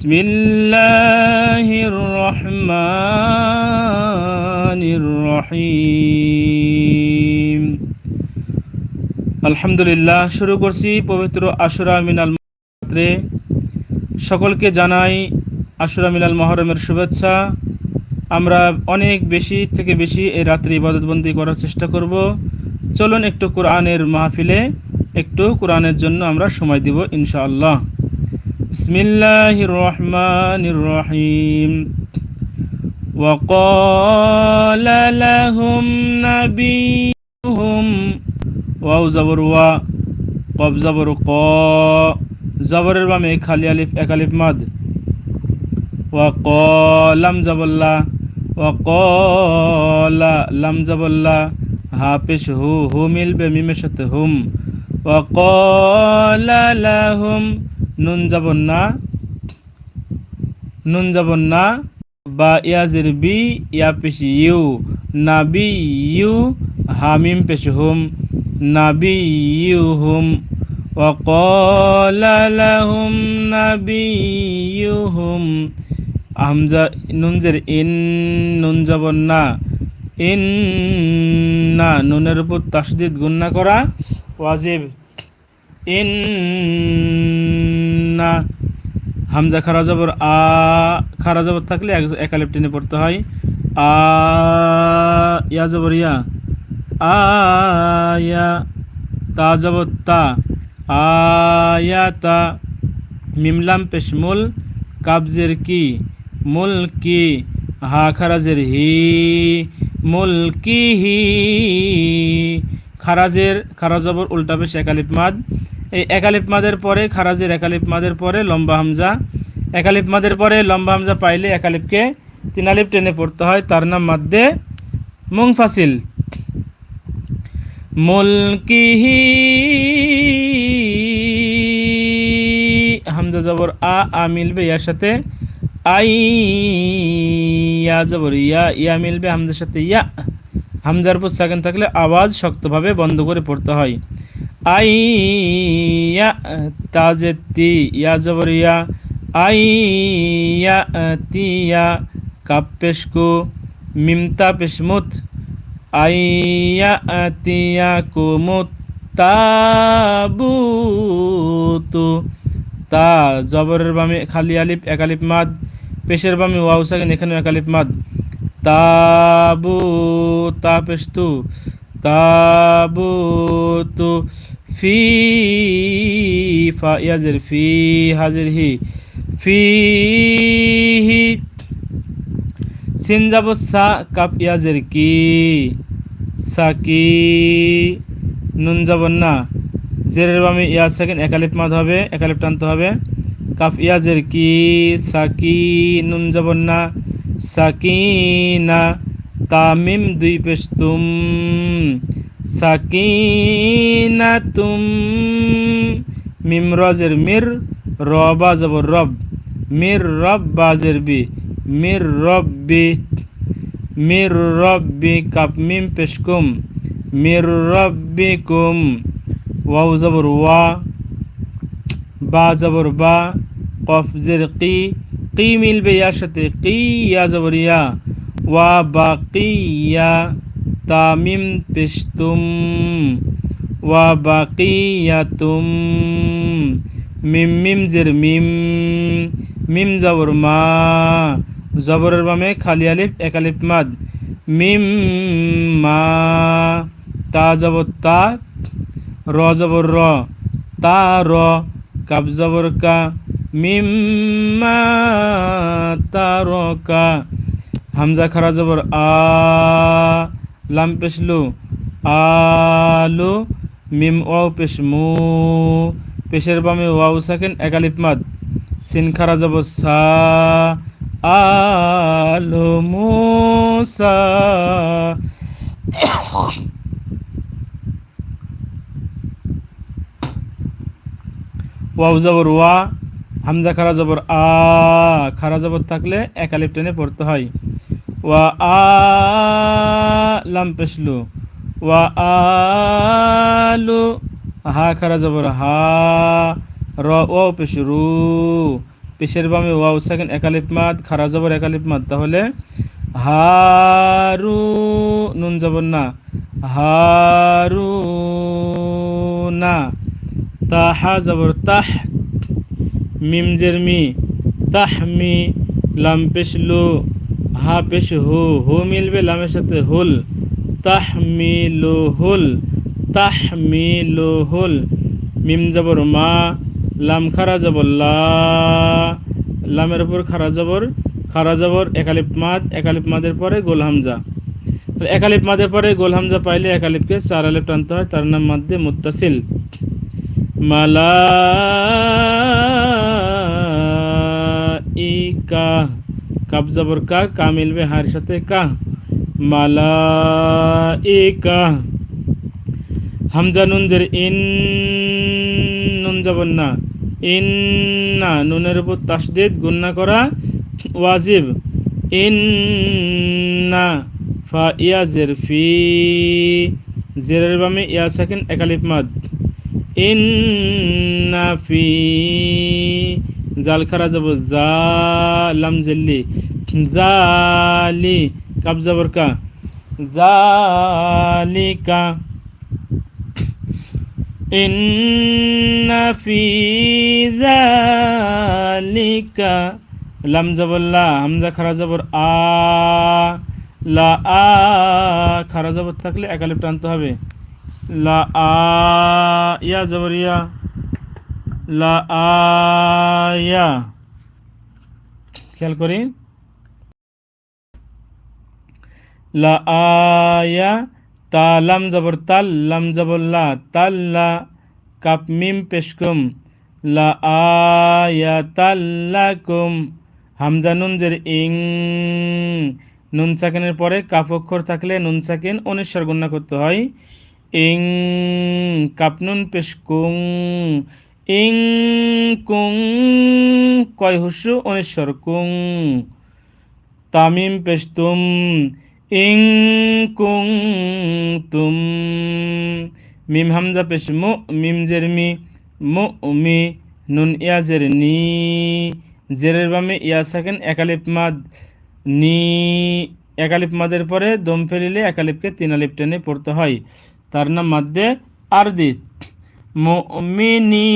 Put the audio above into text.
بسم الله الرحمن الرحيم আলহামদুলিল্লাহ শুরু করছি পবিত্র আশুরা মিনাল রাত্রে সকলকে জানাই আশুরা মিনাল মহরমের শুভেচ্ছা আমরা অনেক বেশি থেকে বেশি এই রাত্রে ইবাদতবন্দি করার চেষ্টা করব চলুন একটু কোরআনের মাহফিলে একটু কোরআনের জন্য আমরা সময় দিব ইনশাআল্লাহ بسم الله الرحمن الرحيم وقال لهم نبيهم واو زبر وا قب زبر قا زبر بامي خالي الف اكالف مد وقال لم زبر الله وقال لم زبر الله হা পেশ হু হু মিলবে মিমের সাথে হুম وقال لهم নুন যাবন না নুন যাবন না বা ইয়াজের বি ইয়া পেশ ইউ নাবি ইউ হামিম পেশ হুম নাবি ইউ হুম وقال لهم نبيهم হামজা নুনজের ইন নুন যাবন না ইন না নুনের উপর তাসদিদ গুন্না করা ওয়াজিব ইন না হামজা খারা জবর আ খারা জবর থাকলে এক- একালিপ টেনে পড়তে হয়। আ, ইয়া জবর ইয়া। আ, ইয়া, তা জবর তা। আয়া তা। মিমলাম পেশমুল কাবজের কি? মুল কি? হা, খারাজের হি। মুল কি হি? খারাজের, খারাজবর উল্টা পেশ একালিপ মাদ। এই একালিপ মাদের পরে, খারাজের একালিপ মাদের পরে, লম্বা হামজা। একালিপ মাদের পরে, লম্বা হামজা পাইলে একালিপকে তিনালিপ টেনে পড়তে হয়। তার নাম মাদ্দে মুংফাসিল মুলকিহি হামজা জবর আ আ মিলবে ইয়ার সাথে। আই, ইয়া জবর ইয়া ইয়া মিলবে হামজার সাথে ইয়া। হামজার উপর সেকেন্ড থাকলে আওয়াজ শক্তভাবে বন্ধ করে পড়তে হয়। আই ইয়া তাজে তি ইয়া জবর ইয়া আই ইয়া তি ইয়া কাপ পেশকু মিমতা পেশমুত আইয়াতিয়াকুমুত তাবুতু তা জবরের বামে খালি আলিফ, এক আলিফ মাদ, পেশের বামে ওয়াও সাকিন এখানে এক আলিফ মাদ। তাবু তা পেশতু তাবুতু ফি ফা ইয়াজের ফি হাজির হি ফিহি সিন যাব সা কাপ ইয়াজের কি সাকি নুন যাব না। জেরের বামে ইয়া সেকেন্ড, একালিপ মাদ হবে, একালিপ টানতে হবে। কাফ ইয়াজের কি সাকি নুন যাব না সাকিনা তামিম দুই পেশ তুম সাকিনা তুম মিম রজের মির, রবা যাব রব, মির রব বাজের বি, মির রব্বি মির রব্বি কাপ মিম পেশকুম, মির রব্বিকুম ওয়াও জবর ওয়া, বা জবর বা, কফ জের কি কি মিলবে ইয়ার সাথে, কি ইয়া জবর ইয়া। ওয়া বা কি তামিম পেশতুম ওয়া বাকিয়াতুম মিম মিম জের মিম মিম জবর মা জবরের বামে খালি আলিফ এক আলিফ মাদ মিম মা তা জবর তা র জবর র তা র কাব জবর কা মিম মা তা র কা হামজা খারা জবর, আ, লাম পেশলু আলু মিম ওয়াও পেশ মু, পেশের বামে ওয়াও সাকেন একালিপ মাদ। সিন খারা যাব সা আলু মুসা ওয়াও জবর, ওয়া, হামজা খারা জবর, আ, খারা জবর থাকলে একালিপ টেনে পড়তে হয়। ওয়া আ লাম পেশলু ওয়া আলু। হা খারা জবর হা, র, ও পেশ রু পেশের বামে ওয়াও সেকেন্ড একালিপ মাদ, খারা জবর একালিপ মাদ। তাহলে হারু নুন জবর না। হারু না তাহা জবর তাহ, মিম জের মি। তাহ মি, লাম পেশ লু হা পেশ হু হু মিলবে লামের সাথে হুল। তাহ মি লু হুল মিম জবর মা, লাম খারা জবর লামের উপর খারা জবর খারা জবর, একালিপ মাদ, একালিপ মাদের পরে গোল হামজা। একালিপ মাদের পরে গোল হামজা পাইলে একালিপকে চার আলিপ টানতে হয়, তার নাম মাদ্দে মুত্তাসিল। মালাইকা কাব জবর কা কা মিলবে হার সাথে কা, মালাইকা। হামজা নুন জের ইন, নুন না। ইন না, নুনের উপর তাসদিদ গুন্না করা, ওয়াজিব। ইন না, ফা ইয়া জের ফি, জেরের বামে ইয়া সেকেন্ড একালিপ মাদ। ইন্না ফি জাল খারা যাব জা লাম জেল্লি, জালি কাব জবর কা জালিকা ইন্না ফি জালিকা লাম জবল্লা হামজা খারা জবর আ, লা আ, খারা জবর থাকলে একালে টানতে হবে। লা আ, ইয়া জবর ইয়া। লা আয়া খেয়াল করি। লা আয়া তা লাম জবর তাল, লাম জবর লা তাল্লা কাপ মিম পেশকুম লা আয়া তাল্লাকুম হামজা নুন ইং। নুন সাকিনের পরে কাপ অক্ষর থাকলে নুন সাকিন অনিশ্বর গণ্য করতে হয়। ইং কাপনুন পেশকুং ইং কুং কয় হুসু অনিশ্বর কুং। তামিম পেশতুম ইং কুং তুম। মিম হামজা পেশ মু, মিম জের মি, মু মি, নুন ইয়া জের নি। জেরের বামে ইয়া সেকেন্ড একালিপ মাদ নি। একালিপ মাদের পরে দম ফেলিলে একালিপকে তিন আলিপ টেনে পড়তে হয়। তার নাম মাদ্দে আরদি মুমিনি